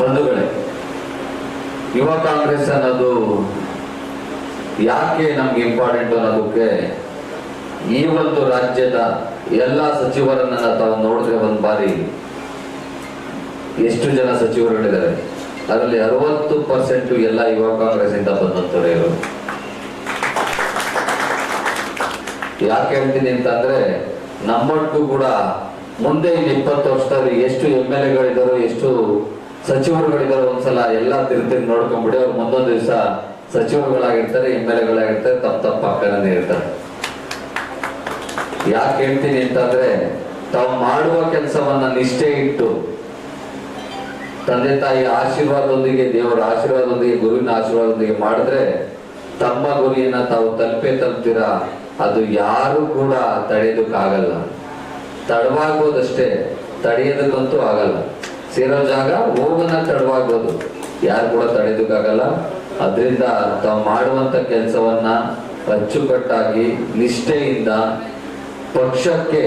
ಬಂಧುಗಳೇ, ಯುವ ಕಾಂಗ್ರೆಸ್ ಅನ್ನೋದು ಯಾಕೆ ನಮ್ಗೆ ಇಂಪಾರ್ಟೆಂಟ್ ಅನ್ನೋದಕ್ಕೆ ಈ ಒಂದು ರಾಜ್ಯದ ಎಲ್ಲ ಸಚಿವರನ್ನ ತಾವು ನೋಡಿದ್ರೆ ಒಂದ್ ಬಾರಿ ಎಷ್ಟು ಜನ ಸಚಿವರುಗಳಿದ್ದಾರೆ. ಅದರಲ್ಲಿ ಅರವತ್ತು ಪರ್ಸೆಂಟ್ ಎಲ್ಲ ಯುವ ಕಾಂಗ್ರೆಸ್ ಇಂದ ಬಂದಂತವ್ರೆ ಇವರು. ಯಾಕೆ ಹೇಳ್ತೀನಿ ಅಂತಂದ್ರೆ ನಮ್ಮೊಟ್ಟಿಗೂ ಕೂಡ ಮುಂದೆ ಇನ್ನು ಇಪ್ಪತ್ತು ವರ್ಷದಲ್ಲಿ ಎಷ್ಟು ಎಂ ಎಲ್ ಎಗಳಿದ್ದಾರೋ, ಎಷ್ಟು ಸಚಿವರುಗಳಿದಾರೋ ಒಂದ್ಸಲ ಎಲ್ಲ ತಿರುಗಿ ನೋಡ್ಕೊಂಡ್ಬಿಡಿ ಅವ್ರು ಮುಂದೊಂದು ದಿವಸ ಸಚಿವರುಗಳಾಗಿರ್ತಾರೆ ಎಂ ಎಲ್ ಎಗಳಾಗಿರ್ತಾರೆ ತಪ್ಪ ತಪ್ಪ ಪಕ್ಕನೇ ಇರ್ತಾರೆ. ಯಾಕೆ ಹೇಳ್ತೀನಿ ಅಂತಂದ್ರೆ, ತಾವು ಮಾಡುವ ಕೆಲಸವನ್ನ ನಿಷ್ಠೆ ಇಟ್ಟು, ತಂದೆ ತಾಯಿ ಆಶೀರ್ವಾದದೊಂದಿಗೆ, ದೇವರ ಆಶೀರ್ವಾದದೊಂದಿಗೆ, ಗುರುವಿನ ಆಶೀರ್ವಾದದೊಂದಿಗೆ ಮಾಡಿದ್ರೆ, ತಮ್ಮ ಗುರಿಯನ್ನ ತಾವು ತಲುಪೇ ತಲುಪ್ತೀರಾ? ಅದು ಯಾರು ಕೂಡ ತಡೆಯೋದಕ್ಕಾಗಲ್ಲ. ತಡವಾಗೋದಷ್ಟೇ, ತಡೆಯೋದಕ್ಕಂತೂ ಆಗಲ್ಲ. ಸೇರೋ ಜಾಗ ಹೋಗನ್ನ ತಡವಾಗ್ಬೋದು. ಯಾರು ಕೂಡ ತಡೆಯೋದಕ್ಕಾಗಲ್ಲ ಅದರಿಂದ ತಾವು ಮಾಡುವಂತ ಕೆಲಸವನ್ನ ಅಚ್ಚುಕಟ್ಟಾಗಿ, ನಿಷ್ಠೆಯಿಂದ, ಪಕ್ಷಕ್ಕೆ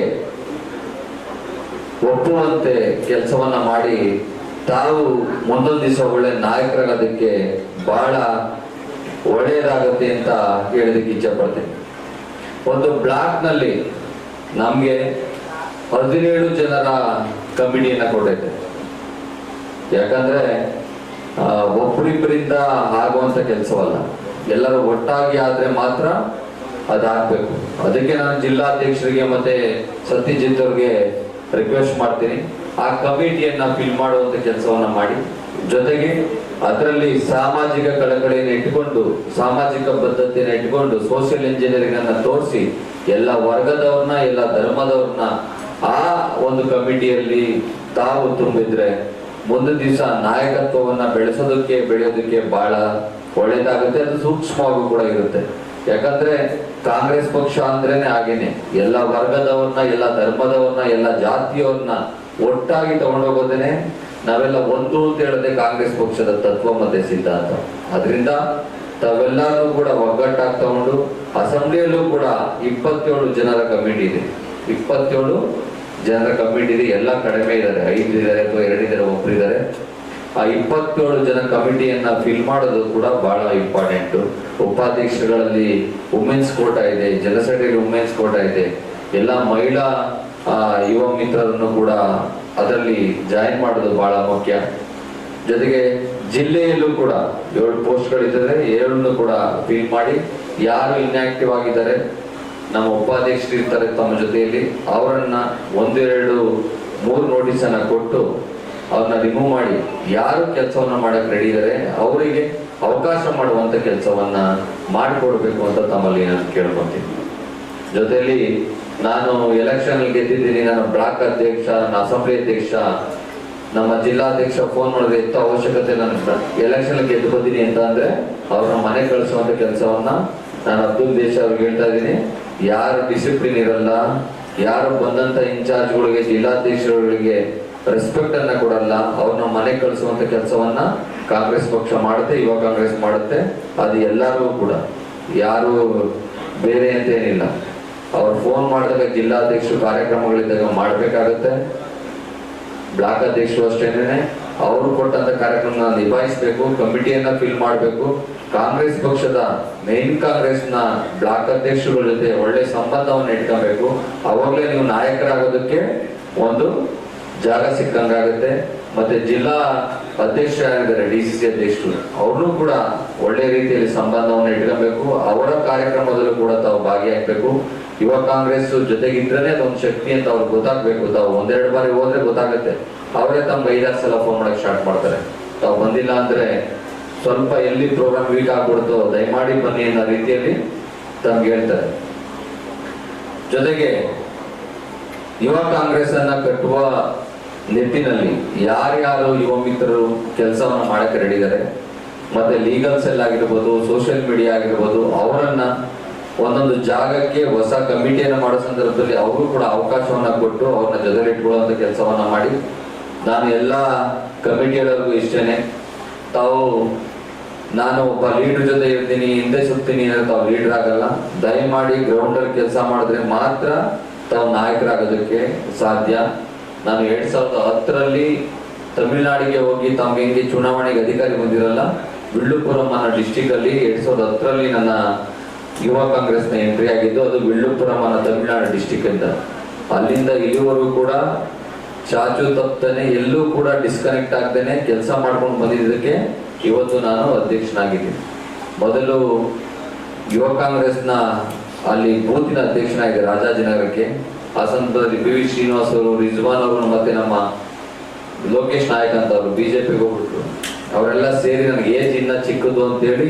ಒಪ್ಪುವಂತೆ ಕೆಲಸವನ್ನ ಮಾಡಿ, ತಾವು ಮುಂದೊಂದು ದಿವಸ ಒಳ್ಳೆ ನಾಯಕರಾಗೋದಕ್ಕೆ ಬಹಳ ಒಳ್ಳೆಯದಾಗುತ್ತೆ ಅಂತ ಹೇಳೋದಕ್ಕೆ ಇಚ್ಛೆ ಪಡ್ತೀನಿ ಒಂದು ಬ್ಲಾಕ್ನಲ್ಲಿ ನಮ್ಗೆ ಹದಿನೇಳು ಜನರ ಕಮಿಟಿಯನ್ನು ಕೊಟ್ಟೈತೆ ಯಾಕಂದ್ರೆ ಒಬ್ಬರಿಬ್ಬರಿಂದ ಆಗುವಂತ ಕೆಲಸವಲ್ಲ. ಎಲ್ಲರೂ ಒಟ್ಟಾಗಿ ಆದ್ರೆ ಮಾತ್ರ ಅದಾಗ್ಬೇಕು. ಅದಕ್ಕೆ ನಾನು ಜಿಲ್ಲಾಧ್ಯಕ್ಷರಿಗೆ ಮತ್ತೆ ಸತ್ಯಜಿತ್ ಅವ್ರಿಗೆ ರಿಕ್ವೆಸ್ಟ್ ಮಾಡ್ತೀನಿ. ಆ ಕಮಿಟಿಯನ್ನ ಫಿಲ್ ಮಾಡುವಂತ ಕೆಲಸವನ್ನ ಮಾಡಿ. ಜೊತೆಗೆ ಅದರಲ್ಲಿ ಸಾಮಾಜಿಕ ಕಳಕಳಿಯನ್ನು ಇಟ್ಕೊಂಡು ಸಾಮಾಜಿಕ ಬದ್ಧತೆಯನ್ನು ಇಟ್ಕೊಂಡು ಸೋಷಿಯಲ್ ಇಂಜಿನಿಯರಿಂಗ್ ಅನ್ನ ತೋರಿಸಿ, ಎಲ್ಲ ವರ್ಗದವ್ರನ್ನ, ಎಲ್ಲ ಧರ್ಮದವ್ರನ್ನ ಆ ಒಂದು ಕಮಿಟಿಯಲ್ಲಿ ತಾವು ತುಂಬಿದ್ರೆ ಮುಂದಿನ ದಿವಸ ನಾಯಕತ್ವವನ್ನ ಬೆಳೆಸೋದಕ್ಕೆ, ಬೆಳೆಯೋದಕ್ಕೆ ಬಹಳ ಒಳ್ಳೇದಾಗುತ್ತೆ, ಅದು ಸೂಕ್ಷ್ಮವಾಗೂ ಕೂಡ ಇರುತ್ತೆ. ಯಾಕಂದ್ರೆ ಕಾಂಗ್ರೆಸ್ ಪಕ್ಷ ಅಂದ್ರೇನೆ ಹಾಗೇನೆ, ಎಲ್ಲ ವರ್ಗದವ್ರನ್ನ, ಎಲ್ಲ ಧರ್ಮದವ್ರನ್ನ, ಎಲ್ಲ ಜಾತಿಯವ್ರನ್ನ ಒಟ್ಟಾಗಿ ತಗೊಂಡೋಗೋದೇನೆ ನಾವೆಲ್ಲ ಒಂದು ಅಂತ ಹೇಳದೆ ಕಾಂಗ್ರೆಸ್ ಪಕ್ಷದ ತತ್ವ ಮತ್ತೆ ಸಿದ್ಧಾಂತ. ಅದರಿಂದ ತಾವೆಲ್ಲರೂ ಕೂಡ ಒಗ್ಗಟ್ಟಾಗಿ ತಗೊಂಡು, ಅಸೆಂಬ್ಲಿಯಲ್ಲೂ ಕೂಡ ಇಪ್ಪತ್ತೇಳು ಜನರ ಕಮಿಟಿ ಇದೆ. ಇಪ್ಪತ್ತೇಳು ಜನರ ಕಮಿಟಿ ಇದೆ ಎಲ್ಲ ಕಡಿಮೆ ಇದ್ದಾರೆ. ಐದು ಇದ್ದಾರೆ ಅಥವಾ ಎರಡಿದ್ದಾರೆ ಒಬ್ಬರಿದ್ದಾರೆ ಆ ಇಪ್ಪತ್ತೇಳು ಜನ ಕಮಿಟಿಯನ್ನ ಫಿಲ್ ಮಾಡೋದು ಕೂಡ ಬಹಳ ಇಂಪಾರ್ಟೆಂಟ್ ಉಪಾಧ್ಯಕ್ಷಗಳಲ್ಲಿ ವುಮೆನ್ಸ್ ಕೋಟ ಇದೆ ಜನಸೆಕ್ರೆಟರಿ ವುಮೆನ್ಸ್ ಕೋಟ ಇದೆ. ಎಲ್ಲ ಮಹಿಳಾ ಯುವ ಮಿತ್ರರನ್ನು ಕೂಡ ಅದರಲ್ಲಿ ಜಾಯಿನ್ ಮಾಡೋದು ಬಹಳ ಮುಖ್ಯ. ಜೊತೆಗೆ ಜಿಲ್ಲೆಯಲ್ಲೂ ಕೂಡ ಏಳು ಪೋಸ್ಟ್ಗಳಿದ್ದಾರೆ ಏಳನ್ನು ಕೂಡ ಫಿಲ್ ಮಾಡಿ, ಯಾರು ಇನ್ಆಕ್ಟಿವ್ ಆಗಿದ್ದಾರೆ ನಮ್ಮ ಉಪಾಧ್ಯಕ್ಷರು ಇರ್ತಾರೆ ತಮ್ಮ ಜೊತೆಯಲ್ಲಿ. ಅವರನ್ನ ಒಂದೆರಡು ಮೂರು ನೋಟಿಸ್ ಅನ್ನ ಕೊಟ್ಟು ಅವ್ರನ್ನ ರಿಮೂವ್ ಮಾಡಿ. ಯಾರು ಕೆಲಸವನ್ನ ಮಾಡಕ್ ರೆಡಿ ಇದ್ದಾರೆ ಅವರಿಗೆ ಅವಕಾಶ ಮಾಡುವಂತ ಕೆಲಸವನ್ನ ಮಾಡಿಕೊಡ್ಬೇಕು ಅಂತ ತಮ್ಮಲ್ಲಿ ನಾನು ಕೇಳ್ಕೊತೀನಿ. ಜೊತೆಯಲ್ಲಿ ನಾನು ಎಲೆಕ್ಷನ್ ಗೆದ್ದಿದ್ದೀನಿ, ನಾನು ಬ್ಲಾಕ್ ಅಧ್ಯಕ್ಷ ನನ್ನ ಅಸೆಂಬ್ಲಿ ಅಧ್ಯಕ್ಷ, ನಮ್ಮ ಜಿಲ್ಲಾಧ್ಯಕ್ಷ ಫೋನ್ ಮಾಡಿದ್ರೆ ಎತ್ತ ಅವಶ್ಯಕತೆ ನಾನು ಎಲೆಕ್ಷನ್ ಗೆದ್ದು ಬಂದಿನಿ ಅಂತ ಅಂದ್ರೆ ಅವ್ರನ್ನ ಮನೆ ಕಳಿಸುವಂತ ಕೆಲಸವನ್ನ ನಾನು ಅಬ್ದುಲ್ ದೇಶ ಅವ್ರಿಗೆ ಹೇಳ್ತಾ ಇದ್ದೀನಿ. ಯಾರು ಡಿಸಿಪ್ಲಿನ್ ಇರಲ್ಲ, ಯಾರು ಬಂದಂತ ಇನ್ಚಾರ್ಜ್ಗಳಿಗೆ ಜಿಲ್ಲಾಧ್ಯಕ್ಷರುಗಳಿಗೆ ರೆಸ್ಪೆಕ್ಟ್ ಅನ್ನ ಕೊಡಲ್ಲ, ಅವ್ರನ್ನ ಮನೆ ಕಳಿಸುವಂತ ಕೆಲಸವನ್ನ ಕಾಂಗ್ರೆಸ್ ಪಕ್ಷ ಮಾಡುತ್ತೆ, ಯುವ ಕಾಂಗ್ರೆಸ್ ಮಾಡುತ್ತೆ, ಅದು ಎಲ್ಲರೂ ಕೂಡ. ಯಾರು ಬೇರೆ ಅಂತ ಏನಿಲ್ಲ. ಅವ್ರು ಫೋನ್ ಮಾಡಿದಾಗ ಜಿಲ್ಲಾಧ್ಯಕ್ಷರು ಕಾರ್ಯಕ್ರಮಗಳಿದ್ದಾಗ ಮಾಡಬೇಕಾಗುತ್ತೆ. ಬ್ಲಾಕ್ ಅಧ್ಯಕ್ಷರು ಅಷ್ಟೇನೆ ಅವರು ಕೊಟ್ಟಂತ ಕಾರ್ಯಕ್ರಮ ನಿಭಾಯಿಸಬೇಕು, ಕಮಿಟಿಯನ್ನ ಫಿಲ್ ಮಾಡಬೇಕು. ಕಾಂಗ್ರೆಸ್ ಪಕ್ಷದ ಮೇನ್ ಕಾಂಗ್ರೆಸ್ನ ಬ್ಲಾಕ್ ಅಧ್ಯಕ್ಷರುಗಳ ಜೊತೆ ಒಳ್ಳೆ ಸಂಬಂಧವನ್ನು ಇಟ್ಕೋಬೇಕು. ಅವಾಗಲೇ ನೀವು ನಾಯಕರಾಗೋದಕ್ಕೆ ಒಂದು ಜಾಗ ಸಿಕ್ಕಂಗಾಗುತ್ತೆ. ಮತ್ತೆ ಜಿಲ್ಲಾ ಅಧ್ಯಕ್ಷರಾಗಿದ್ದಾರೆ ಡಿ ಸಿ ಸಿ ಅಧ್ಯಕ್ಷರು. ಅವ್ರನ್ನೂ ಕೂಡ ಒಳ್ಳೆ ರೀತಿಯಲ್ಲಿ ಸಂಬಂಧವನ್ನು ಇಟ್ಕೋಬೇಕು. ಅವರ ಕಾರ್ಯಕ್ರಮದಲ್ಲೂ ಕೂಡ ತಾವು ಭಾಗಿಯಾಗಬೇಕು. ಯುವ ಕಾಂಗ್ರೆಸ್ ಜೊತೆಗಿದ್ರೇನೆ ಅದೊಂದು ಶಕ್ತಿ ಅಂತ ಅವ್ರಿಗೆ ಗೊತ್ತಾಗ್ಬೇಕು. ತಾವು ಒಂದೆರಡು ಬಾರಿ ಹೋದ್ರೆ ಗೊತ್ತಾಗುತ್ತೆ. ಅವರೇ ತಮ್ಮ ಐದಾರು ಸಲ ಫೋನ್ ಮಾಡಕ್ ಸ್ಟಾರ್ಟ್ ಮಾಡ್ತಾರೆ. ತಾವು ಬಂದಿಲ್ಲ ಅಂದ್ರೆ ಸ್ವಲ್ಪ ಎಲ್ಲಿ ಪ್ರೋಗ್ರಾಮ್ ವೀಕ್ ಆಗ್ಬಿಡ್ತು ದಯಮಾಡಿ ಬನ್ನಿ ಅನ್ನೋ ರೀತಿಯಲ್ಲಿ ತಮ್ಗೆ ಹೇಳ್ತಾರೆ. ಜೊತೆಗೆ ಯುವ ಕಾಂಗ್ರೆಸ್ ಅನ್ನ ಕಟ್ಟುವ ನಿಟ್ಟಿನಲ್ಲಿ ಯಾರ್ಯಾರು ಯುವ ಮಿತ್ರರು ಕೆಲಸವನ್ನ ಮಾಡಕ್ಕೆ ರೆಡಿ ಇದ್ದಾರೆ ಮತ್ತೆ ಲೀಗಲ್ ಸೆಲ್ ಆಗಿರ್ಬೋದು ಸೋಷಿಯಲ್ ಮೀಡಿಯಾ ಆಗಿರ್ಬೋದು, ಅವರನ್ನ ಒಂದೊಂದು ಜಾಗಕ್ಕೆ ಹೊಸ ಕಮಿಟಿಯನ್ನು ಮಾಡೋ ಸಂದರ್ಭದಲ್ಲಿ ಅವರು ಕೂಡ ಅವಕಾಶವನ್ನ ಕೊಟ್ಟು ಅವ್ರನ್ನ ಜೊತೆಲಿ ಇಟ್ಕೊಳ್ಳುವಂತ ಕೆಲಸವನ್ನ ಮಾಡಿ ನಾನು ಎಲ್ಲ ಕಮಿಟಿಯವರಿಗೂ ಇಷ್ಟೇನೆ. ತಾವು, ನಾನು ಒಬ್ಬ ಲೀಡರ್ ಜೊತೆ ಇರ್ತೀನಿ, ಹಿಂದೆ ಸುತ್ತೀನಿ ಅಂದ್ರೆ ತಾವು ಲೀಡರ್ ಆಗಲ್ಲ. ದಯಮಾಡಿ ಗ್ರೌಂಡ್ ಅಲ್ಲಿ ಕೆಲಸ ಮಾಡಿದ್ರೆ ಮಾತ್ರ ತಾವು ನಾಯಕರಾಗೋದಕ್ಕೆ ಸಾಧ್ಯ. ನಾನು ಎರಡ್ ಸಾವಿರದ ಹತ್ತರಲ್ಲಿ ತಮಿಳುನಾಡಿಗೆ ಹೋಗಿ ತಮ್ಗೆ ಚುನಾವಣೆಗೆ ಅಧಿಕಾರಿ ಬಂದಿರಲ್ಲ. ವಿಳ್ಳುಪುರಂ ಅನ್ನೋ ಡಿಸ್ಟಿಕ್ ಅಲ್ಲಿ ಎರಡ್ ಸಾವಿರದ ಹತ್ತರಲ್ಲಿ ನನ್ನ ಯುವ ಕಾಂಗ್ರೆಸ್ನ ಎಂಟ್ರಿ ಆಗಿದ್ದು, ಅದು ವಿಳ್ಳುಪುರಂ ಅನ್ನೋ ತಮಿಳುನಾಡು ಡಿಸ್ಟಿಕ್ ಅಂತ ಅಲ್ಲಿಂದ ಇಲ್ಲಿವರೆಗೂ ಕೂಡ ಚಾಚು ತಪ್ಪನೆ ಎಲ್ಲೂ ಕೂಡ ಡಿಸ್ಕನೆಕ್ಟ್ ಆಗ್ದೇನೆ ಕೆಲಸ ಮಾಡ್ಕೊಂಡು ಬಂದಿದ್ದಕ್ಕೆ ಇವತ್ತು ನಾನು ಅಧ್ಯಕ್ಷನಾಗಿದ್ದೀನಿ. ಮೊದಲು ಯುವ ಕಾಂಗ್ರೆಸ್ನ ಅಲ್ಲಿ ಬೂತಿನ ಅಧ್ಯಕ್ಷನಾಗಿದೆ ರಾಜಾಜಿನಗರಕ್ಕೆ ಆ ಸಂದರ್ಭದಲ್ಲಿ ಪಿ ವಿ ಶ್ರೀನಿವಾಸ್ ಅವರು, ರಿಜ್ವಾನ್ ಅವರು ಮತ್ತೆ ನಮ್ಮ ಲೋಕೇಶ್ ನಾಯಕ್ ಅಂತ ಅವರು ಬಿಜೆಪಿಗೆ ಹೋಗ್ಬಿಟ್ರು. ಅವರೆಲ್ಲ ಸೇರಿ ನನಗೆ ಏಜ್ ಇನ್ನ ಚಿಕ್ಕದು ಅಂತೇಳಿ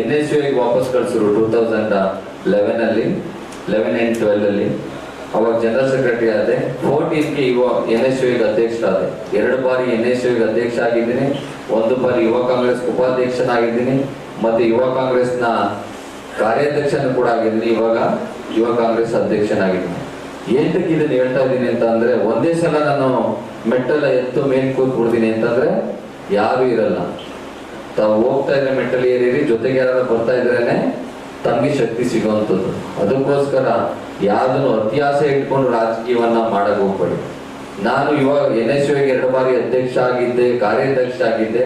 ಎನ್ ಎಸ್ ಯು ವಾಪಸ್ ಕಳ್ಸಿದ್ರು ಟೂ ತೌಸಂಡ್ ಲೆವೆನ್ ಅಲ್ಲಿ ಲೆವೆನ್ ಅಂಡ್ ಟ್ವೆಲ್ ಅಲ್ಲಿ. ಅವಾಗ ಜನರಲ್ ಸೆಕ್ರೆಟರಿ ಆದೆ ಫೋರ್ಟೀನ್ಗೆ ಯುವ ಎನ್ ಎಸ್ ಯುಗೆ ಅಧ್ಯಕ್ಷ ಆದೆ ಎರಡು ಬಾರಿ ಎನ್ ಎಸ್ ಯುಗೆ ಅಧ್ಯಕ್ಷ ಆಗಿದ್ದೀನಿ, ಒಂದು ಬಾರಿ ಯುವ ಕಾಂಗ್ರೆಸ್ ಉಪಾಧ್ಯಕ್ಷನಾಗಿದ್ದೀನಿ, ಮತ್ತೆ ಯುವ ಕಾಂಗ್ರೆಸ್ನ ಕಾರ್ಯಾಧ್ಯಕ್ಷನೂ ಕೂಡ ಆಗಿದ್ದೀನಿ, ಇವಾಗ ಯುವ ಕಾಂಗ್ರೆಸ್ ಅಧ್ಯಕ್ಷನಾಗಿದ್ದೀನಿ. ಏತಕ್ಕೆ ಇದನ್ನ ಹೇಳ್ತಾ ಇದ್ದೀನಿ ಅಂತ ಅಂದ್ರೆ ಒಂದೇ ಸಲ ನಾನು ಮೆಟ್ಟಲ ಎತ್ತು ಮೇಲ್ ಕೂತ್ ಬಿಡ್ತೀನಿ ಅಂತಂದ್ರೆ ಯಾರು ಇರಲ್ಲ. ತಾವು ಹೋಗ್ತಾ ಇದ್ರೆ ಮೆಟ್ಟಲ್ ಏರಿರಿ ಜೊತೆಗೆ ಯಾರು ಬರ್ತಾ ಇದ್ರೇನೆ ತಮಗೆ ಶಕ್ತಿ ಸಿಗುವಂಥದ್ದು. ಅದಕ್ಕೋಸ್ಕರ ಯಾವ್ದನ್ನು ಅತ್ಯಾಸ ಇಟ್ಕೊಂಡು ರಾಜಕೀಯವನ್ನ ಮಾಡಕ್ ಹೋಗ್ಬೇಡಿ. ನಾನು ಇವಾಗ ಎನ್ ಎಸ್ ಎರಡು ಬಾರಿ ಅಧ್ಯಕ್ಷ ಆಗಿದ್ದೆ, ಕಾರ್ಯಾಧ್ಯಕ್ಷ ಆಗಿದ್ದೆ.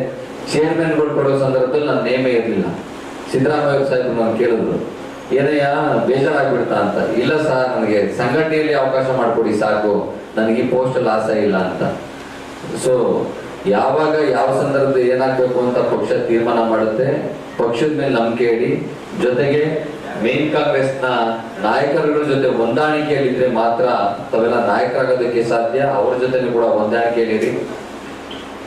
ಚೇರ್ಮನ್ಗಳು ಕೊಡೋ ಸಂದರ್ಭದಲ್ಲಿ ನನ್ನ ನೇಮೇ ಇರಲಿಲ್ಲ. ಸಿದ್ದರಾಮಯ್ಯ ಸಾಹೇಬ್ ನಾನು ಕೇಳಿದ್ರು, ಏನಯ್ಯ ಬೇಜಾರಾಗ್ಬಿಡ್ತಾ ಅಂತ. ಇಲ್ಲ ಸರ್, ನನಗೆ ಸಂಘಟನೆಯಲ್ಲಿ ಅವಕಾಶ ಮಾಡಿಕೊಡಿ ಸಾಕು, ನನಗೆ ಈ ಪೋಸ್ಟ್ ಆಸೆ ಇಲ್ಲ ಅಂತ. ಸೊ ಯಾವಾಗ ಯಾವ ಸಂದರ್ಭದಲ್ಲಿ ಏನಾಗಬೇಕು ಅಂತ ಪಕ್ಷ ತೀರ್ಮಾನ ಮಾಡುತ್ತೆ, ಪಕ್ಷದ ಮೇಲೆ ನಂಬಿಕೆ ಇಡಿ. ಜೊತೆಗೆ ಮೇನ್ ಕಾಂಗ್ರೆಸ್ನ ನಾಯಕರುಗಳ ಜೊತೆ ಹೊಂದಾಣಿಕೆಯಲ್ಲಿದ್ರೆ ಮಾತ್ರ ತಾವೆಲ್ಲ ನಾಯಕರಾಗೋದಕ್ಕೆ ಸಾಧ್ಯ. ಅವ್ರ ಜೊತೆ ಕೂಡ ಹೊಂದಾಣಿಕೆಯಲ್ಲಿರಿ.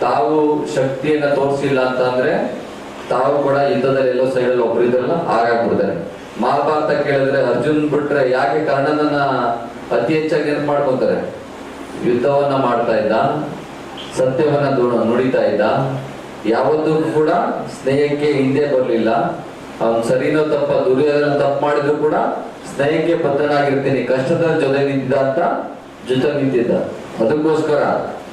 ತಾವು ಶಕ್ತಿಯನ್ನ ತೋರಿಸಿಲ್ಲ ಅಂತ ಅಂದ್ರೆ ತಾವು ಕೂಡ ಯುದ್ಧದಲ್ಲಿ ಎಲ್ಲೋ ಸೈಡಲ್ಲಿ ಒಬ್ರು ಇದ್ರಲ್ಲ ಹಾಗಾಗ್ಬಿಡ್ತಾರೆ. ಮಹಾಭಾರತ ಕೇಳಿದ್ರೆ ಅರ್ಜುನ್ ಬಿಟ್ರೆ ಯಾಕೆ ಕರ್ಣನನ್ನ ಅತಿ ಹೆಚ್ಚಾಗಿ ಏನ್ ಮಾಡ್ಕೊಂತಾರೆ? ಯುದ್ಧವನ್ನ ಮಾಡ್ತಾ ಇದ್ದ, ಸತ್ಯವನ್ನ ನುಡಿತಾ ಇದ್ದ, ಯಾವತ್ತೂ ಕೂಡ ಸ್ನೇಹಕ್ಕೆ ಹಿಂದೆ ಬರಲಿಲ್ಲ. ಅವ್ನು ಸರಿನೋ ತಪ್ಪ ದುರ್ಯೋಧನ ತಪ್ಪು ಮಾಡಿದ್ರು ಕೂಡ ಸ್ನೇಹಕ್ಕೆ ಬದ್ಧನಾಗಿರ್ತೀನಿ ಕಷ್ಟದ ಜೊತೆ ನಿಂತಿದ್ದ ಅಂತ ಜೊತೆ ನಿಂತಿದ್ದ. ಅದಕ್ಕೋಸ್ಕರ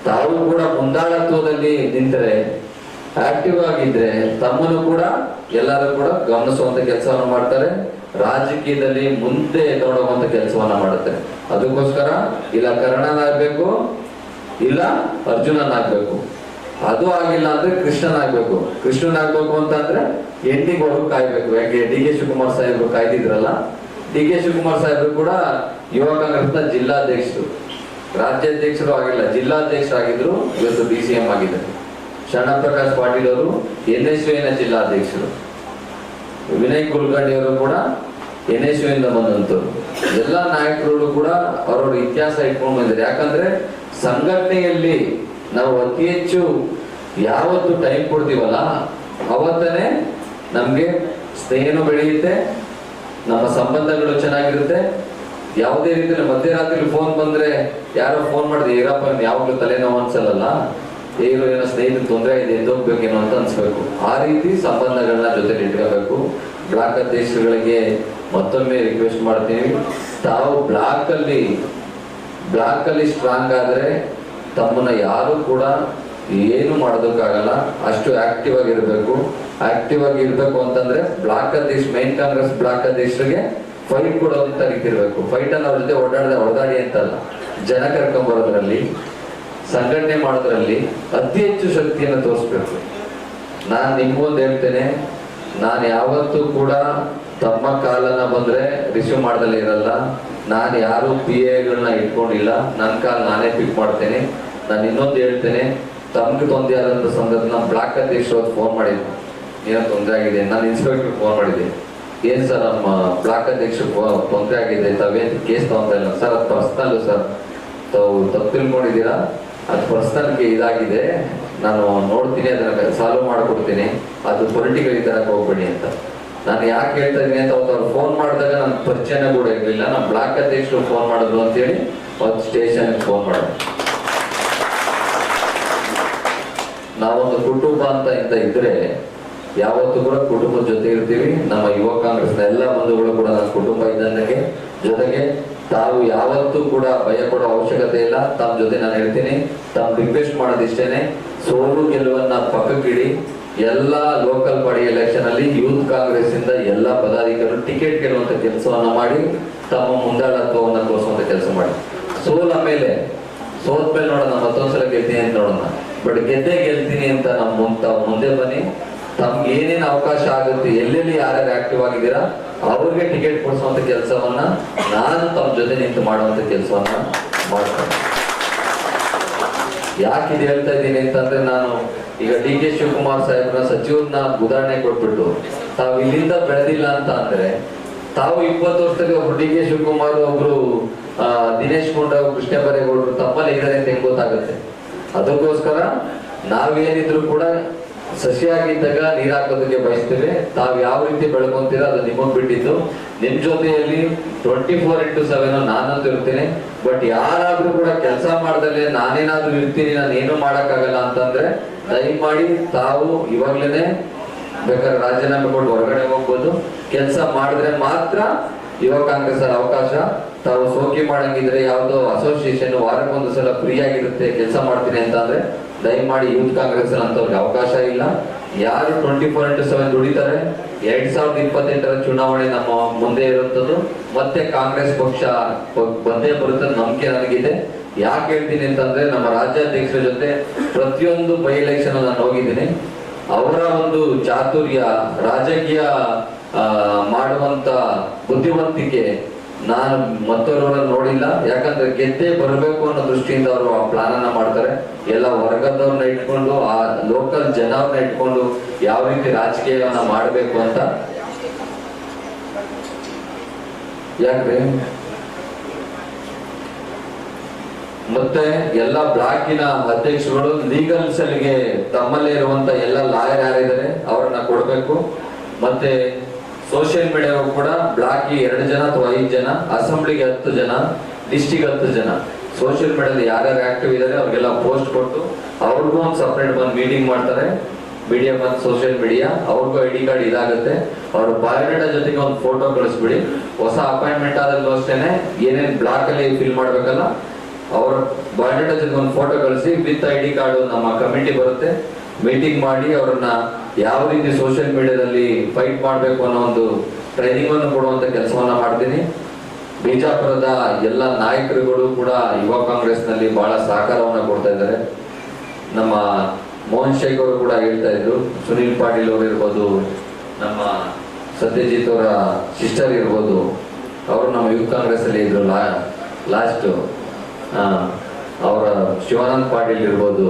ತಾವು ಕೂಡ ಮುಂದಾಳತ್ವದಲ್ಲಿ ನಿಂತರೆ ಆಕ್ಟಿವ್ ಆಗಿದ್ರೆ ತಮ್ಮನ್ನು ಕೂಡ ಎಲ್ಲರೂ ಕೂಡ ಗಮನಿಸುವಂತ ಕೆಲಸವನ್ನು ಮಾಡ್ತಾರೆ, ರಾಜಕೀಯದಲ್ಲಿ ಮುಂದೆ ನೋಡುವಂತ ಕೆಲಸವನ್ನ ಮಾಡುತ್ತೆ ಅದಕ್ಕೋಸ್ಕರ ಇಲ್ಲ ಕರ್ಣನಾಗ್ಬೇಕು, ಇಲ್ಲ ಅರ್ಜುನನಾಗ್ಬೇಕು. ಅದು ಆಗಿಲ್ಲ ಅಂದ್ರೆ ಕೃಷ್ಣನಾಗ್ಬೇಕು. ಕೃಷ್ಣನಾಗ್ಬೇಕು ಅಂತ ಅಂದ್ರೆ ಎಂಟಿಗೋರ್ಗು ಕಾಯ್ಬೇಕು. ಯಾಕೆ? ಡಿ ಕೆ ಶಿವಕುಮಾರ್ ಸಾಹೇಬ್ರು ಕಾಯ್ದಿದ್ರಲ್ಲ? ಡಿ ಕೆ ಶಿವಕುಮಾರ್ ಸಾಹೇಬ್ರು ಕೂಡ ಯುವ ಕಾಂಗ್ರೆಸ್ನ ಜಿಲ್ಲಾಧ್ಯಕ್ಷರು. ರಾಜ್ಯಾಧ್ಯಕ್ಷರು ಆಗಿಲ್ಲ. ಜಿಲ್ಲಾಧ್ಯಕ್ಷರಾಗಿದ್ರು ಇವತ್ತು ಡಿ ಸಿ ಎಂ ಆಗಿದ್ದಾರೆ ಶರಣಪ್ರಕಾಶ್ ಪಾಟೀಲ್ ಅವರು ಎನ್ ಎಸ್ ಯುನ ಜಿಲ್ಲಾಧ್ಯಕ್ಷರು. ವಿನಯ್ ಕುಲಕರ್ಣಿ ಅವರು ಕೂಡ ಎನ್ ಎಸ್ ಇಂದ ಬಂದಂತವ್ರು. ಎಲ್ಲ ನಾಯಕರು ಕೂಡ ಅವರವ್ರ ಇತಿಹಾಸ ಇಟ್ಕೊಂಡು ಬಂದಿದ್ದಾರೆ. ಯಾಕಂದ್ರೆ ಸಂಘಟನೆಯಲ್ಲಿ ನಾವು ಅತಿ ಹೆಚ್ಚು ಯಾವತ್ತು ಟೈಮ್ ಕೊಡ್ತೀವಲ್ಲ, ಅವತ್ತನೇ ನಮ್ಗೆ ಸ್ನೇಹನೂ ಬೆಳೆಯುತ್ತೆ, ನಮ್ಮ ಸಂಬಂಧಗಳು ಚೆನ್ನಾಗಿರುತ್ತೆ. ಯಾವುದೇ ರೀತಿಯಲ್ಲಿ ಮಧ್ಯರಾತ್ರಿ ಫೋನ್ ಬಂದ್ರೆ ಯಾರೋ ಫೋನ್ ಮಾಡಿದ್ರೆ, ಏರಪ್ಪ ಯಾವಾಗಲೂ ತಲೆನೋವು ಅನ್ಸಲ್ಲ ಏನು ಏನೋ ಸ್ನೇಹಿತರ ತೊಂದರೆ ಇದೆ ಎದ್ದೋಗ್ಬೇಕೇನೋ ಅಂತ ಅನ್ಸ್ಬೇಕು. ಆ ರೀತಿ ಸಂಬಂಧಗಳನ್ನ ಜೊತೆ ಇಟ್ಕೋಬೇಕು. ಬ್ಲಾಕ್ ಅಧ್ಯಕ್ಷರುಗಳಿಗೆ ಮತ್ತೊಮ್ಮೆ ರಿಕ್ವೆಸ್ಟ್ ಮಾಡ್ತೀವಿ ತಾವು ಬ್ಲಾಕ್ ಅಲ್ಲಿ ಬ್ಲಾಕ್ ಅಲ್ಲಿ ಸ್ಟ್ರಾಂಗ್ ಆದ್ರೆ ತಮ್ಮನ್ನ ಯಾರು ಕೂಡ ಏನು ಮಾಡೋದಕ್ಕಾಗಲ್ಲ, ಅಷ್ಟು ಆಕ್ಟಿವ್ ಆಗಿರ್ಬೇಕು ಆಕ್ಟಿವ್ ಆಗಿ ಇರ್ಬೇಕು ಅಂತಂದ್ರೆ ಬ್ಲಾಕ್ ಅಧ್ಯಕ್ಷ ಮೈನ್ ಕಾಂಗ್ರೆಸ್ ಬ್ಲಾಕ್ ಅಧ್ಯಕ್ಷರಿಗೆ ಫೈಟ್ ಕೂಡ ರೀತಿ ಇರಬೇಕು. ಫೈಟ್ ಅನ್ನ ಅವ್ರ ಜೊತೆ ಓಡಾಡದೆ ಹೊಡೆದಾಡಿ ಅಂತಲ್ಲ. ಜನ ಕರ್ಕೊಂಡ್ ಬರೋದ್ರಲ್ಲಿ, ಸಂಘಟನೆ ಮಾಡೋದ್ರಲ್ಲಿ ಅತಿ ಹೆಚ್ಚು ಶಕ್ತಿಯನ್ನು ತೋರಿಸ್ಬೇಕು. ನಾನು ನಿಮ್ಗೊಂದು ಹೇಳ್ತೇನೆ, ನಾನು ಯಾವತ್ತೂ ಕೂಡ ತಮ್ಮ ಕಾಲನ್ನ ಬಂದ್ರೆ ರಿಸೀವ್ ಮಾಡ್ದಲ್ಲಿ ಇರಲ್ಲ. ನಾನು ಯಾರು ಪಿ ಎಗಳನ್ನ ಇಟ್ಕೊಂಡಿಲ್ಲ. ನನ್ನ ಕಾಲ್ ನಾನೇ ಪಿಕ್ ಮಾಡ್ತೇನೆ. ನಾನು ಇನ್ನೊಂದು ಹೇಳ್ತೇನೆ. ತಮ್ಗೆ ತೊಂದರೆ ಆದಂತ ಸಂದರ್ಭ ನಾನು ಬ್ಲಾಕ್ ಅಧ್ಯಕ್ಷರು ಫೋನ್ ಮಾಡಿದ್ರು ಏನೋ ತೊಂದರೆ ಆಗಿದೆ. ನಾನು ಇನ್ಸ್ಪೆಕ್ಟರ್ ಫೋನ್ ಮಾಡಿದ್ದೆ. ಏನ್ ಸರ್, ನಮ್ಮ ಬ್ಲಾಕ್ ಅಧ್ಯಕ್ಷರು ತೊಂದರೆ ಆಗಿದೆ. ತಾವೇನ್ ಕೇಸ್ ತೊಗೊಂತಾ ಇಲ್ಲ. ಸರ್, ಅದು ಪರ್ಸನಲ್ ಸರ್. ತಾವು ತಪ್ಪು ತಿಳ್ಕೊಂಡಿದ್ದೀರಾ? ಅದು ಪರ್ಸನಲ್ಗೆ ಇದಾಗಿದೆ. ನಾನು ನೋಡ್ತೀನಿ, ಅದನ್ನ ಸಾಲ್ವ್ ಮಾಡಿಕೊಡ್ತೀನಿ. ಅದು ಪೊಲಿಟಿಕಲ್ ತರಕ್ಕೆ ಹೋಗ್ಬೇಡಿ ಅಂತ. ನಾನು ಯಾಕೆ ಹೇಳ್ತಾ ಇದ್ದೀನಿ ಅಂತ ಅವ್ರು ಫೋನ್ ಮಾಡಿದಾಗ ನನ್ನ ಪರಿಚಯನೇ ಕೂಡ ಇರಲಿಲ್ಲ. ನಾನು ಬ್ಲಾಕ್ ಅಧ್ಯಕ್ಷರು ಫೋನ್ ಮಾಡಿದ್ರು ಅಂತೇಳಿ ಒಂದು ಸ್ಟೇಷನ್ ಫೋನ್ ಮಾಡೋದು ನಾವೊಂದು ಕುಟುಂಬ ಅಂತ ಇಂತ ಇದ್ರೆ ಯಾವತ್ತೂ ಕೂಡ ಕುಟುಂಬದ ಜೊತೆ ಇರ್ತೀವಿ. ನಮ್ಮ ಯುವ ಕಾಂಗ್ರೆಸ್ನ ಎಲ್ಲ ಬಂಧುಗಳು ಕೂಡ ನನ್ನ ಕುಟುಂಬ ಇದ್ದಂಗೆ ಜೊತೆಗೆ ತಾವು ಯಾವತ್ತೂ ಕೂಡ ಭಯ ಕೊಡೋ ಅವಶ್ಯಕತೆ ಇಲ್ಲ. ತಮ್ಮ ಜೊತೆ ನಾನು ಹೇಳ್ತೀನಿ ತಾವು ರಿಕ್ವೆಸ್ಟ್ ಮಾಡೋದಿಷ್ಟೇನೆ. ಸೋಲು ಗೆಲುವನ್ನ ಪಕ್ಕಕ್ಕಿಡಿ. ಎಲ್ಲ ಲೋಕಲ್ ಬಾಡಿ ಎಲೆಕ್ಷನ್ ಅಲ್ಲಿ ಯೂತ್ ಕಾಂಗ್ರೆಸ್ ಇಂದ ಎಲ್ಲ ಪದಾಧಿಕಾರಿಗಳು ಟಿಕೆಟ್ ಗೆಲ್ಲುವಂತ ಕೆಲಸವನ್ನ ಮಾಡಿ, ತಮ್ಮ ಮುಂದಾಳತ್ವವನ್ನ ತೋರಿಸುವಂತ ಕೆಲಸ ಮಾಡಿ. ಸೋಲ ಮೇಲೆ, ಸೋತ್ ಮೇಲೆ ನೋಡೋಣ, ಮತ್ತೊಂದ್ಸಲ ಗೆಲ್ತೀನಿ ಅಂತ ನೋಡೋಣ. ಬಟ್ ಗೆದ್ದೆ ಗೆಲ್ತೀನಿ ಅಂತ ನಮ್ಮ ಮುಂದೆ ಬನ್ನಿ. ತಮ್ಗೆ ಏನೇನು ಅವಕಾಶ ಆಗುತ್ತೆ, ಎಲ್ಲೆಲ್ಲಿ ಯಾರ್ಯಾರು ಆಕ್ಟಿವ್ ಆಗಿದ್ದೀರಾ, ಅವ್ರಿಗೆ ಟಿಕೆಟ್ ಕೊಡಿಸುವಂತ ಕೆಲಸವನ್ನ ನಾನು ತಮ್ಮ ಜೊತೆ ನಿಂತು ಮಾಡುವಂತ ಕೆಲಸವನ್ನ ಮಾಡ್ತೇನೆ. ಯಾಕೆ ಇದು ಹೇಳ್ತಾ ಇದ್ದೀನಿ ಅಂತಂದ್ರೆ ನಾನು ಈಗ ಡಿ ಕೆ ಶಿವಕುಮಾರ್ ಸಾಹೇಬ್ರ ಸಚಿವರನ್ನ ಉದಾಹರಣೆ ಕೊಟ್ಬಿಟ್ಟು, ತಾವು ಇಲ್ಲಿಂದ ಬೆಳೆದಿಲ್ಲ ಅಂತ ಅಂದ್ರೆ, ತಾವು ಇಪ್ಪತ್ತು ವರ್ಷದಲ್ಲಿ ಒಬ್ರು ಡಿ ಕೆ ಶಿವಕುಮಾರ್, ಒಬ್ರು ದಿನೇಶ್ ಗುಂಡೂರಾವ್ ಕೃಷ್ಣ ಬರೇಗೌಡರು ತಪ್ಪಲ್ಲಿ ಇದ್ದಾರೆ ಅಂತ ಹೆಂಗ್ ಗೊತ್ತಾಗುತ್ತೆ? ಅದಕ್ಕೋಸ್ಕರ ನಾವೇನಿದ್ರು ಕೂಡ ಸಸಿಯಾಗಿದ್ದಾಗ ನೀರ್ ಹಾಕೋದಕ್ಕೆ ಬಯಸ್ತೇವೆ. ತಾವ್ ಯಾವ ರೀತಿ ಬೆಳ್ಕೊಂತೀರಾ ಅದು ನಿಮ್ಮ ಬಿಟ್ಟಿದ್ದು. ನಿಮ್ ಜೊತೆಯಲ್ಲಿ ಟ್ವೆಂಟಿ ಫೋರ್ ಇಂಟು ಸೆವೆನ್ ನಾನಂತೂ ಇರ್ತೀನಿ. ಬಟ್ ಯಾರಾದ್ರೂ ಕೂಡ ಕೆಲಸ ಮಾಡ್ದಲೆ ನಾನೇನಾದ್ರೂ ಇರ್ತೀನಿ ನಾನು ಏನು ಮಾಡಕ್ಕಾಗಲ್ಲ ಅಂತಂದ್ರೆ ದಯಮಾಡಿ ತಾವು ಇವಾಗ್ಲೇನೆ ಬೇಕಾದ್ರೆ ರಾಜೀನಾಮೆ ಕೊಟ್ಟು ಹೊರಗಡೆ ಹೋಗ್ಬೋದು. ಕೆಲಸ ಮಾಡಿದ್ರೆ ಮಾತ್ರ ಯುವ ಕಾಂಗ್ರೆಸ್ ಅವಕಾಶ. ತಾವು ಸೋಕಿ ಮಾಡಂಗಿದ್ರೆ ಯಾವುದೋ ಅಸೋಸಿಯೇಷನ್ ವಾರಕ್ಕೊಂದು ಸಲ ಫ್ರೀ ಆಗಿರುತ್ತೆ, ಕೆಲಸ ಮಾಡ್ತೀನಿ ಅಂತ ಅಂದ್ರೆ ದಯಮಾಡಿ ಯೂತ್ ಕಾಂಗ್ರೆಸ್ ಅಂತವ್ರಿಗೆ ಅವಕಾಶ ಇಲ್ಲ. ಯಾರು ಟ್ವೆಂಟಿ ಫೋರ್ ಇಂಟು ಸೆವೆನ್ ದುಡಿತಾರೆ, ಎರಡ್ ಸಾವಿರದ ಇಪ್ಪತ್ತೆಂಟರ ಚುನಾವಣೆ ನಮ್ಮ ಮುಂದೆ ಇರುವಂತದ್ದು ಮತ್ತೆ ಕಾಂಗ್ರೆಸ್ ಪಕ್ಷ ಬಂದೇ ಬರುತ್ತೆ ನಂಬಿಕೆ ನನಗಿದೆ. ಯಾಕೆ ಹೇಳ್ತೀನಿ ಅಂತಂದ್ರೆ, ನಮ್ಮ ರಾಜ್ಯಾಧ್ಯಕ್ಷರ ಜೊತೆ ಪ್ರತಿಯೊಂದು ಬೈ ಎಲೆಕ್ಷನ್ ನಾನು ಹೋಗಿದ್ದೀನಿ. ಅವರ ಒಂದು ಚಾತುರ್ಯ, ರಾಜಕೀಯ ಮಾಡುವಂತ ಬುದ್ಧಿವಂತಿಕೆ ನಾನು ಮತ್ತೊಬ್ಬರನ್ನ ನೋಡಿಲ್ಲ. ಯಾಕಂದ್ರೆ ಗೆದ್ದೇ ಬರಬೇಕು ಅನ್ನೋ ದೃಷ್ಟಿಯಿಂದ ಅವರು ಆ ಪ್ಲಾನ್ ಅನ್ನ ಮಾಡ್ತಾರೆ. ಎಲ್ಲ ವರ್ಗದವ್ರನ್ನ ಇಟ್ಕೊಂಡು, ಆ ಲೋಕಲ್ ಜನವ್ರನ್ನ ಇಟ್ಕೊಂಡು ಯಾವ ರೀತಿ ರಾಜಕೀಯವನ್ನ ಮಾಡಬೇಕು ಅಂತ. ಯಾಕ್ರಿ? ಮತ್ತೆ ಎಲ್ಲ ಬ್ಲಾಕಿನ ಅಧ್ಯಕ್ಷರುಗಳು ಲೀಗಲ್ ತಮ್ಮಲ್ಲೇ ಇರುವಂತ ಎಲ್ಲ ಲಾಯರ್ ಯಾರಿದ್ದಾರೆ, ಅವರನ್ನ ಕೊಡಬೇಕು. ಮತ್ತೆ ಸೋಷಿಯಲ್ ಮೀಡಿಯಾ ಕೂಡ ಬ್ಲಾಕ್ ಎರಡು ಜನ ಅಥವಾ ಐದು ಜನ ಅಸೆಂಬ್ಲಿಗೆ ಹತ್ತು ಜನ ಡಿಸ್ಟಿಕ್ ಹತ್ತು ಜನ. ಸೋಷಿಯಲ್ ಮೀಡಿಯಾದಲ್ಲಿ ಯಾರ್ಯಾರು ಆಕ್ಟಿವ್ ಇದ್ದಾರೆ ಅವ್ರಿಗೆಲ್ಲ ಪೋಸ್ಟ್ ಕೊಟ್ಟು ಅವ್ರಿಗೂ ಒಂದು ಸಪ್ರೇಟ್ ಬಂದು ಮೀಟಿಂಗ್ ಮಾಡ್ತಾರೆ. ಮೀಡಿಯಾ ಮತ್ತು ಸೋಷಿಯಲ್ ಮೀಡಿಯಾ ಅವ್ರಿಗೂ ಐ ಡಿ ಕಾರ್ಡ್ ಇದಾಗುತ್ತೆ. ಅವ್ರ ಬಯೋಡೇಟಾ ಜೊತೆಗೆ ಒಂದು ಫೋಟೋ ಕಳಿಸ್ಬಿಡಿ. ಹೊಸ ಅಪಾಯಿಂಟ್ಮೆಂಟ್ ಆದಲ್ಲೂ ಅಷ್ಟೇನೆ, ಏನೇನು ಬ್ಲಾಕ್ ಅಲ್ಲಿ ಫಿಲ್ ಮಾಡ್ಬೇಕಲ್ಲ, ಅವ್ರ ಬಯೋಡೇಟಾ ಜೊತೆಗೆ ಒಂದು ಫೋಟೋ ಕಳಿಸಿ ವಿತ್ ಐ ಡಿ ಕಾರ್ಡ್ ನಮ್ಮ ಕಮಿಟಿ ಬರುತ್ತೆ. ಮೀಟಿಂಗ್ ಮಾಡಿ ಅವ್ರನ್ನ ಯಾವ ರೀತಿ ಸೋಷಿಯಲ್ ಮೀಡಿಯಾದಲ್ಲಿ ಫೈಟ್ ಮಾಡಬೇಕು ಅನ್ನೋ ಒಂದು ಟ್ರೈನಿಂಗ್ ಅನ್ನು ಕೊಡುವಂತ ಕೆಲಸವನ್ನ ಮಾಡ್ತೀನಿ. ಬಿಜಾಪುರದ ಎಲ್ಲ ನಾಯಕರುಗಳು ಕೂಡ ಯುವ ಕಾಂಗ್ರೆಸ್ನಲ್ಲಿ ಬಹಳ ಸಹಕಾರವನ್ನ ಕೊಡ್ತಾ ಇದ್ದಾರೆ. ನಮ್ಮ ಮೋಹನ್ ಶೇಖ್ ಅವರು ಕೂಡ ಹೇಳ್ತಾ ಇದ್ರು, ಸುನೀಲ್ ಪಾಟೀಲ್ ಅವರು ಇರ್ಬೋದು, ನಮ್ಮ ಸತ್ಯಜಿತ್ ಅವರ ಸಿಸ್ಟರ್ ಇರ್ಬೋದು, ಅವರು ನಮ್ಮ ಯುವ ಕಾಂಗ್ರೆಸ್ ಅಲ್ಲಿ ಇದ್ರು ಲಾಸ್ಟ್ ಅವರ ಶಿವಾನಂದ್ ಪಾಟೀಲ್ ಇರ್ಬೋದು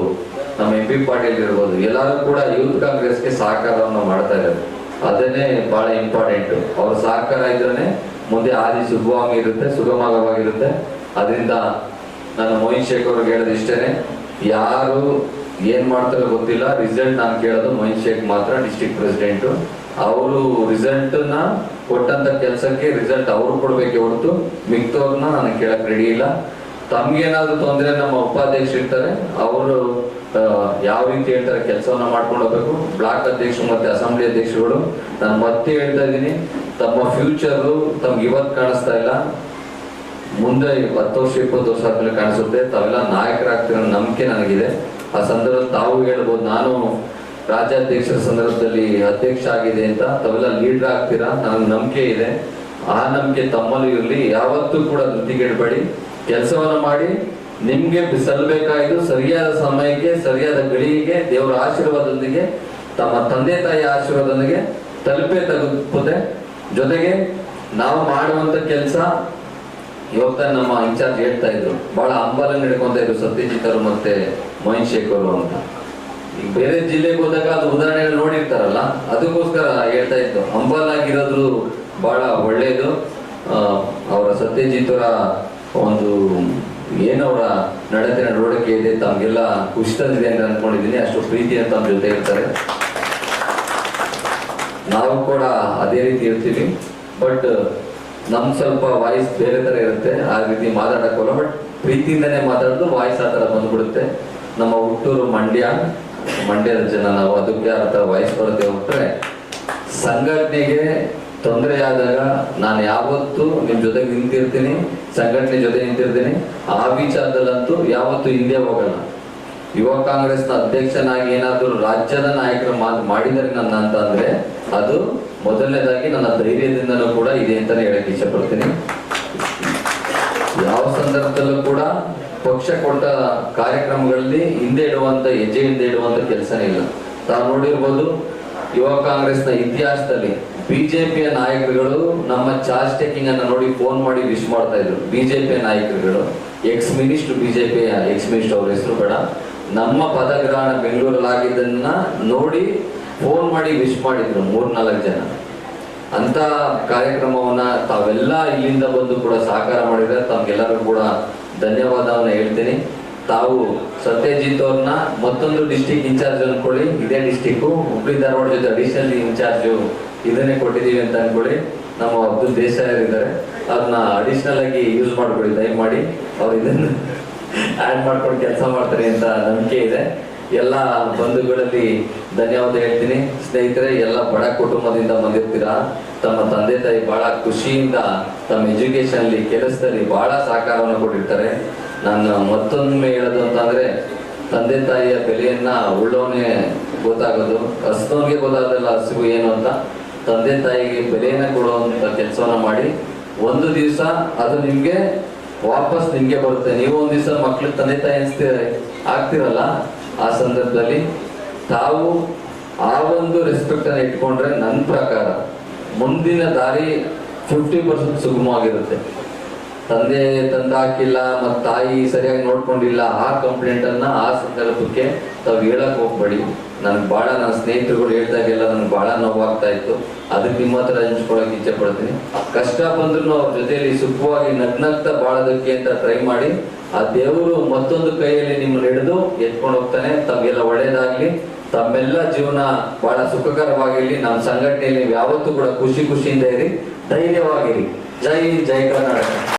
ನಮ್ಮ ಎಂ ಪಿ ಪಾಟೀಲ್ ಇರ್ಬೋದು, ಎಲ್ಲರೂ ಕೂಡ ಯೂತ್ ಕಾಂಗ್ರೆಸ್ಗೆ ಸಹಕಾರವನ್ನು ಮಾಡ್ತಾ ಇದ್ದಾರೆ ಅದನ್ನೇ ಬಹಳ ಇಂಪಾರ್ಟೆಂಟ್ ಅವ್ರ ಸಹಕಾರ ಇದ್ರೆ ಮುಂದೆ ಹಾದಿ ಸುಗಮವಾಗಿ ಇರುತ್ತೆ ಸುಗಮವಾಗಿರುತ್ತೆ ಅದರಿಂದ ನಾನು ಮೋಹಿನ್ ಶೇಖ್ ಅವ್ರಿಗೆ ಹೇಳೋದು ಇಷ್ಟೇ ಯಾರು ಏನ್ ಮಾಡ್ತಾರೋ ಗೊತ್ತಿಲ್ಲ. ರಿಸಲ್ಟ್ ನಾನು ಕೇಳೋದು ಮೋಹಿನ್ ಶೇಖ್ ಮಾತ್ರ ಡಿಸ್ಟಿಕ್ ಪ್ರೆಸಿಡೆಂಟ್ ಅವರು ರಿಸಲ್ಟ್ನ ಕೊಟ್ಟಂತ ಕೆಲಸಕ್ಕೆ ರಿಸಲ್ಟ್ ಅವರು ಕೊಡ್ಬೇಕೆ ಹೊರತು ಮಿಕ್ತವ್ರನ್ನ ನಾನು ಕೇಳಕ್ ರೆಡಿ ಇಲ್ಲ. ತಮ್ಗೇನಾದ್ರೂ ತೊಂದರೆ ನಮ್ಮ ಉಪಾಧ್ಯಕ್ಷರು ಇರ್ತಾರೆ, ಅವರು ಯಾವ ರೀತಿ ಹೇಳ್ತಾರೆ ಕೆಲಸವನ್ನ ಮಾಡ್ಕೊಂಡು ಹೋಗ್ಬೇಕು. ಬ್ಲಾಕ್ ಅಧ್ಯಕ್ಷರು ಮತ್ತೆ ಅಸೆಂಬ್ಲಿ ಅಧ್ಯಕ್ಷರುಗಳು, ನಾನು ಮತ್ತೆ ಹೇಳ್ತಾ ಇದ್ದೀನಿ, ತಮ್ಮ ಫ್ಯೂಚರ್ ತಮ್ಗೆ ಇವತ್ತು ಕಾಣಿಸ್ತಾ ಇಲ್ಲ. ಮುಂದೆ ಹತ್ತು ವರ್ಷ, ಇಪ್ಪತ್ತು ವರ್ಷ ಆದ್ಮೇಲೆ ಕಾಣಿಸುತ್ತೆ. ತಾವೆಲ್ಲ ನಾಯಕರಾಗ್ತಿರೋ ನಂಬಿಕೆ ನನಗಿದೆ. ಆ ಸಂದರ್ಭದಲ್ಲಿ ತಾವು ಹೇಳ್ಬೋದು, ನಾನು ರಾಜ್ಯಾಧ್ಯಕ್ಷರ ಸಂದರ್ಭದಲ್ಲಿ ಅಧ್ಯಕ್ಷ ಆಗಿದೆ ಅಂತ. ತಾವೆಲ್ಲ ಲೀಡರ್ ಆಗ್ತೀರಾ ನನಗೆ ನಂಬಿಕೆ ಇದೆ. ಆ ನಂಬಿಕೆ ತಮ್ಮಲ್ಲೂ ಇರಲಿ. ಯಾವತ್ತೂ ಕೂಡ ಧೃತಿಗೆಡಬೇಡಿ ಕೆಲಸವನ್ನ ಮಾಡಿ ನಿಮ್ಗೆ ಸಲ್ಲಬೇಕಾಗಿದ್ದು ಸರಿಯಾದ ಸಮಯಕ್ಕೆ, ಸರಿಯಾದ ಗಳಿಗೆ ದೇವರ ಆಶೀರ್ವಾದದೊಂದಿಗೆ, ತಮ್ಮ ತಂದೆ ತಾಯಿ ಆಶೀರ್ವಾದದೊಂದಿಗೆ ತಲುಪೇ ತಲುಪುತ್ತೆ. ಜೊತೆಗೆ ನಾವು ಮಾಡುವಂತ ಕೆಲಸ, ಇವತ್ತ ನಮ್ಮ ಇನ್ಚಾರ್ಜ್ ಹೇಳ್ತಾ ಇದ್ರು, ಬಹಳ ಹಂಬಲ ನಡ್ಕೊಂತ ಇದ್ರು ಸತ್ಯಜಿತ್ ಅವರು ಮತ್ತೆ ಮೋಹಿನ್ ಶೇಖ್ ಅವರು ಅಂತ. ಈಗ ಬೇರೆ ಜಿಲ್ಲೆಗೆ ಹೋದಾಗ ಅದು ಉದಾಹರಣೆಗಳು ನೋಡಿರ್ತಾರಲ್ಲ, ಅದಕ್ಕೋಸ್ಕರ ಹೇಳ್ತಾ ಇತ್ತು ಹಂಬಲ್ ಆಗಿರೋದು ಬಹಳ ಒಳ್ಳೆಯದು ಅವರ ಸತ್ಯಜಿತ್ ಒಂದು ಏನವರ ನಡತೆ ನಡವಳಿಕೆ ಇದೆ, ತಮಗೆಲ್ಲ ಖುಷಿ ತಂದಿದೆ ಅಂತ ಅನ್ಕೊಂಡಿದ್ದೀನಿ. ಅಷ್ಟು ಪ್ರೀತಿಯನ್ನು ತಮ್ಮ ಜೊತೆ ಇರ್ತಾರೆ. ನಾವು ಕೂಡ ಅದೇ ರೀತಿ ಇರ್ತೀವಿ. ಬಟ್ ನಮ್ ಸ್ವಲ್ಪ ವಾಯ್ಸ್ ಬೇರೆ ತರ ಇರುತ್ತೆ. ಆ ರೀತಿ ಮಾತಾಡಕ್ಕೋಲ್ಲ. ಬಟ್ ಪ್ರೀತಿಯಿಂದನೇ ಮಾತಾಡೋದು ವಾಯ್ಸ್ ಆ ತರ ಬಂದ್ಬಿಡುತ್ತೆ. ನಮ್ಮ ಹುಟ್ಟೂರು ಮಂಡ್ಯ, ಮಂಡ್ಯದ ಜನ ನಾವು ಅದಕ್ಕೆ ಆ ತರ ವಾಯ್ಸ್ ಬರುತ್ತೆ. ಹೋಗ್ತಾರೆ ಸಂಘಟನೆಗೆ ತೊಂದರೆ ಆದಾಗ ನಾನು ಯಾವತ್ತೂ ನಿಮ್ ಜೊತೆಗೆ ನಿಂತಿರ್ತೀನಿ, ಸಂಘಟನೆ ಜೊತೆ ನಿಂತಿರ್ತೀನಿ. ಆ ವಿಚಾರದಲ್ಲಂತೂ ಯಾವತ್ತೂ ಹಿಂದೆ ಹೋಗಲ್ಲ. ಯುವ ಕಾಂಗ್ರೆಸ್ನ ಅಧ್ಯಕ್ಷನಾಗಿ ಏನಾದರೂ ರಾಜ್ಯದ ನಾಯಕರು ಮಾಡಿದರೆ ನನ್ನ ಅಂತ ಅಂದ್ರೆ ಅದು ಮೊದಲನೇದಾಗಿ ನನ್ನ ಧೈರ್ಯದಿಂದನೂ ಕೂಡ ಇದೆ ಅಂತಾನೆ ಹೇಳಕ್ ಇಷ್ಟಪಡ್ತೀನಿ. ಯಾವ ಸಂದರ್ಭದಲ್ಲೂ ಕೂಡ ಪಕ್ಷ ಕೊಟ್ಟ ಕಾರ್ಯಕ್ರಮಗಳಲ್ಲಿ ಹಿಂದೆ ಇಡುವಂತ ಹೆಜ್ಜೆ ಹಿಂದೆ ಇಡುವಂತ ಕೆಲಸನೇ ಇಲ್ಲ. ತಾವು ನೋಡಿರ್ಬೋದು ಯುವ ಕಾಂಗ್ರೆಸ್ನ ಇತಿಹಾಸದಲ್ಲಿ ಬಿಜೆಪಿಯ ನಾಯಕರುಗಳು ನಮ್ಮ ಚಾರ್ಜ್ ಟೇಕಿಂಗ್ ಅನ್ನ ನೋಡಿ ಫೋನ್ ಮಾಡಿ ವಿಶ್ ಮಾಡ್ತಾ ಇದ್ರು. ಬಿಜೆಪಿಯ ನಾಯಕರುಗಳು. ಎಕ್ಸ್ ಮಿನಿಸ್ಟರ್ ಬಿಜೆಪಿಯ ಎಕ್ಸ್ ಮಿನಿಸ್ಟರ್ ಅವ್ರ ಹೆಸರು ಬೇಡ. ನಮ್ಮ ಪದಗ್ರಹಣ ಬೆಂಗಳೂರಲ್ಲಿ ಆಗಿದ್ದನ್ನ ನೋಡಿ ಫೋನ್ ಮಾಡಿ ವಿಶ್ ಮಾಡಿದ್ರು ಮೂರ್ನಾಲ್ಕು ಜನ. ಅಂತ ಕಾರ್ಯಕ್ರಮವನ್ನ ತಾವೆಲ್ಲ ಇಲ್ಲಿಂದ ಬಂದು ಕೂಡ ಸಹಕಾರ ಮಾಡಿದ್ರೆ ತಮ್ಗೆಲ್ಲರೂ ಕೂಡ ಧನ್ಯವಾದವನ್ನ ಹೇಳ್ತೀನಿ. ತಾವು ಸತ್ಯಜಿತ್ ಅವ್ರನ್ನ ಮತ್ತೊಂದು ಡಿಸ್ಟಿಕ್ ಇನ್ಚಾರ್ಜ್ ಅನ್ಕೊಳ್ಳಿ ಇದೇ ಡಿಸ್ಟಿಕ್ ಹುಬ್ಳಿ ಧಾರವಾಡ ಜೊತೆ ಅಡಿಷನಲ್ ಇನ್ಚಾರ್ಜ್ ಇದನ್ನೇ ಕೊಟ್ಟಿದ್ದೀವಿ ಅಂತ ಅನ್ಕೊಳ್ಳಿ. ನಮ್ಮ ಅಬ್ದುಲ್ ದೇಸಾಯರಿದ್ದಾರೆ ಅದನ್ನ ಅಡಿಷನಲ್ ಆಗಿ ಯೂಸ್ ಮಾಡ್ಕೊಳ್ಳಿ. ದಯಮಾಡಿ ಅವ್ರು ಇದನ್ನ ಆಡ್ ಮಾಡ್ಕೊಂಡು ಕೆಲಸ ಮಾಡ್ತಾರೆ ಅಂತ ನಂಬಿಕೆ ಇದೆ. ಎಲ್ಲ ಬಂಧುಗಳಲ್ಲಿ ಧನ್ಯವಾದ ಹೇಳ್ತೀನಿ. ಸ್ನೇಹಿತರೆ, ಎಲ್ಲ ಬಡ ಕುಟುಂಬದಿಂದ ಬಂದಿರ್ತೀರಾ? ತಮ್ಮ ತಂದೆ ತಾಯಿ ಬಹಳ ಖುಷಿಯಿಂದ ತಮ್ಮ ಎಜುಕೇಶನ್ ಅಲ್ಲಿ ಕೆಲಸದಲ್ಲಿ ಬಹಳ ಸಹಕಾರವನ್ನು ಕೊಟ್ಟಿರ್ತಾರೆ. ನಾನು ಮತ್ತೊಮ್ಮೆ ಹೇಳೋದು ಅಂತಂದ್ರೆ ತಂದೆ ತಾಯಿಯ ಬೆಲೆಯನ್ನ ಉಳ್ಳವನೇ ಗೊತ್ತಾಗೋದು ಹಸ್ದವನಿಗೆ ಗೊತ್ತಾಗಲ್ಲ ಹಸಿವು ಏನು ಅಂತ ತಂದೆ ತಾಯಿಗೆ ಬೆಲೆಯನ್ನ ಕೊಡುವಂತ ಕೆಲಸವನ್ನ ಮಾಡಿ, ಒಂದು ದಿವಸ ಅದು ನಿಮ್ಗೆ ವಾಪಸ್ ನಿಮ್ಗೆ ಬರುತ್ತೆ. ನೀವು ಒಂದ್ ದಿವಸ ಮಕ್ಳು ತಂದೆ ತಾಯಿ ಅನಿಸ್ತೀರ, ಆಗ್ತಿರಲ್ಲ? ಆ ಸಂದರ್ಭದಲ್ಲಿ ತಾವು ಆ ಒಂದು ರೆಸ್ಪೆಕ್ಟ್ ಅನ್ನ ಇಟ್ಕೊಂಡ್ರೆ ನನ್ನ ಪ್ರಕಾರ ಮುಂದಿನ ದಾರಿ ಫಿಫ್ಟಿ ಪರ್ಸೆಂಟ್ ಸುಗಮವಾಗಿರುತ್ತೆ. ತಂದೆ ತಂದಾಕಿಲ್ಲ ಹಾಕಿಲ್ಲ ಮತ್ ತಾಯಿ ಸರಿಯಾಗಿ ನೋಡ್ಕೊಂಡಿಲ್ಲ, ಆ ಕಂಪ್ಲೇಂಟ್ ಅನ್ನ ಆ ಸಂದರ್ಭಕ್ಕೆ ತಾವು ಹೇಳಕ್ ಹೋಗ್ಬೇಡಿ. ನನಗೆ ಭಾಳ ನನ್ನ ಸ್ನೇಹಿತರುಗಳು ಹೇಳ್ದಾಗೆಲ್ಲ ನನಗೆ ಬಹಳ ನೋವಾಗ್ತಾ ಇತ್ತು. ಅದಕ್ಕೆ ನಿಮ್ಮ ಹತ್ರ ಹಂಚ್ಕೊಳಕ್ ಇಚ್ಛೆ ಪಡ್ತೀನಿ. ಕಷ್ಟ ಬಂದ್ರು ಅವ್ರ ಜೊತೆಯಲ್ಲಿ ಸುಖವಾಗಿ ನಗ್ನಗ್ತಾ ಬಾಳೋದಕ್ಕೆ ಅಂತ ಟ್ರೈ ಮಾಡಿ, ಆ ದೇವರು ಮತ್ತೊಂದು ಕೈಯಲ್ಲಿ ನಿಮ್ಮನ್ನ ಹಿಡಿದು ಎತ್ಕೊಂಡು ಹೋಗ್ತಾನೆ. ತಮಗೆಲ್ಲ ಒಳ್ಳೇದಾಗ್ಲಿ. ತಮ್ಮೆಲ್ಲ ಜೀವನ ಬಹಳ ಸುಖಕರವಾಗಿರಲಿ. ನಮ್ಮ ಸಂಘಟನೆಯಲ್ಲಿ ಯಾವತ್ತೂ ಕೂಡ ಖುಷಿ ಖುಷಿಯಿಂದ ಇರಿ. ಧೈರ್ಯವಾಗಿರಿ. ಜೈ ಜೈ ಕರ್ನಾಟಕ.